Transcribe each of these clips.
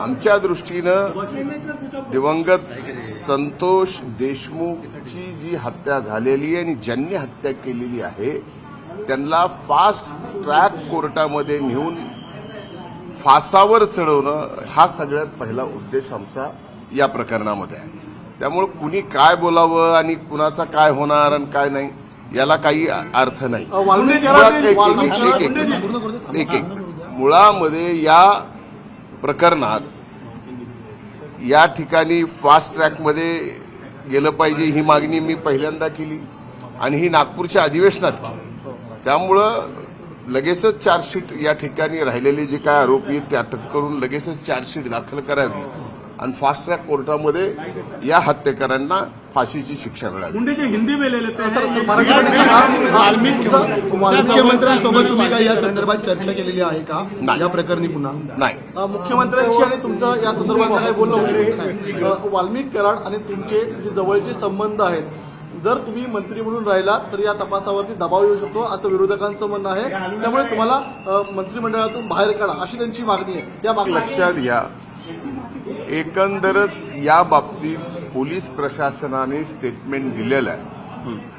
आमच्या दृष्टीनं दिवंगत संतोष देशमुखची जी हत्या झालेली आहे आणि ज्यांनी हत्या केलेली आहे त्यांना फास्ट ट्रॅक कोर्टामध्ये नेऊन फासावर चढवणं हा सगळ्यात पहिला उद्देश आमचा या प्रकरणामध्ये आहे त्यामुळे कुणी काय बोलावं आणि कुणाचा काय होणार आणि काय नाही याला काही अर्थ नाही मुळात एक एक मुळामध्ये या प्रकरणात या ठिकाणी फास्ट ट्रॅकमध्ये गेलं पाहिजे ही मागणी मी पहिल्यांदा केली आणि ही नागपूरच्या अधिवेशनात केली. त्यामुळं लगेचच चार्जशीट या ठिकाणी राहिलेले जे काय आरोपी आहेत ते अटक करून लगेचच चार्जशीट दाखल करावी. आणि फास्ट ट्रॅक कोर्टामध्ये या हत्येकरांना फाशीची शिक्षा मिळावी मुंडेचे हिंदी में ले लेते हैं मुख्यमंत्र्यांसोबत तुम्ही काही या संदर्भात चर्चा केलेली आहे का. या प्रकरणी पुन्हा? नाही. मुख्यमंत्र्यांशी आणि तुमचं या संदर्भात काही बोलणं वाल्मिक कराड आणि तुमचे जे जवळचे संबंध आहेत जर तुम्ही मंत्री म्हणून राहिला तर या तपासावरती दबाव येऊ शकतो असं विरोधकांचं म्हणणं आहे. त्यामुळे तुम्हाला मंत्रिमंडळातून बाहेर काढा अशी त्यांची मागणी आहे. या मागणी लक्षात घ्या. एकंदरच या बाबतीत पोलीस प्रशासनाने स्टेटमेंट दिलेलं आहे.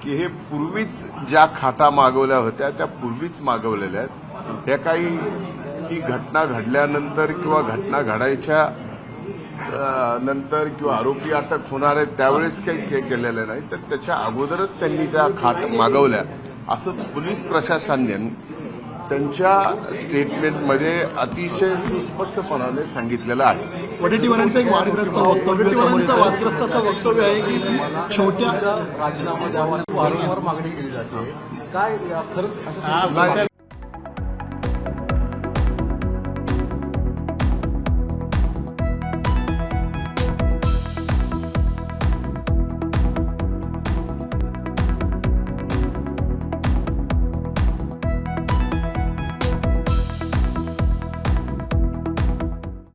की हे पूर्वीच ज्या खाटा मागवल्या होत्या त्या पूर्वीच मागवलेल्या आहेत. ह्या काही ही घटना घडल्यानंतर किंवा घटना घडायच्या नंतर किंवा आरोपी अटक होणार आहेत त्यावेळेस काही के- केलेलं नाही. तर त्याच्या अगोदरच त्यांनी त्या खाट मागवल्या. असं पोलीस प्रशासनाने त्यांच्या स्टेटमेंटमध्ये अतिशय सुस्पष्टपणाने सांगितलेलं आहे. वडेट्टीवारांचं एक वादग्रस्त वक्तव्य समोर वडेट्टीवारांचं येतं. वादग्रस्त असं वक्तव्य आहे की छोट्या राजीनामा द्यावा वारंवार मागणी केली जाते काय खरंच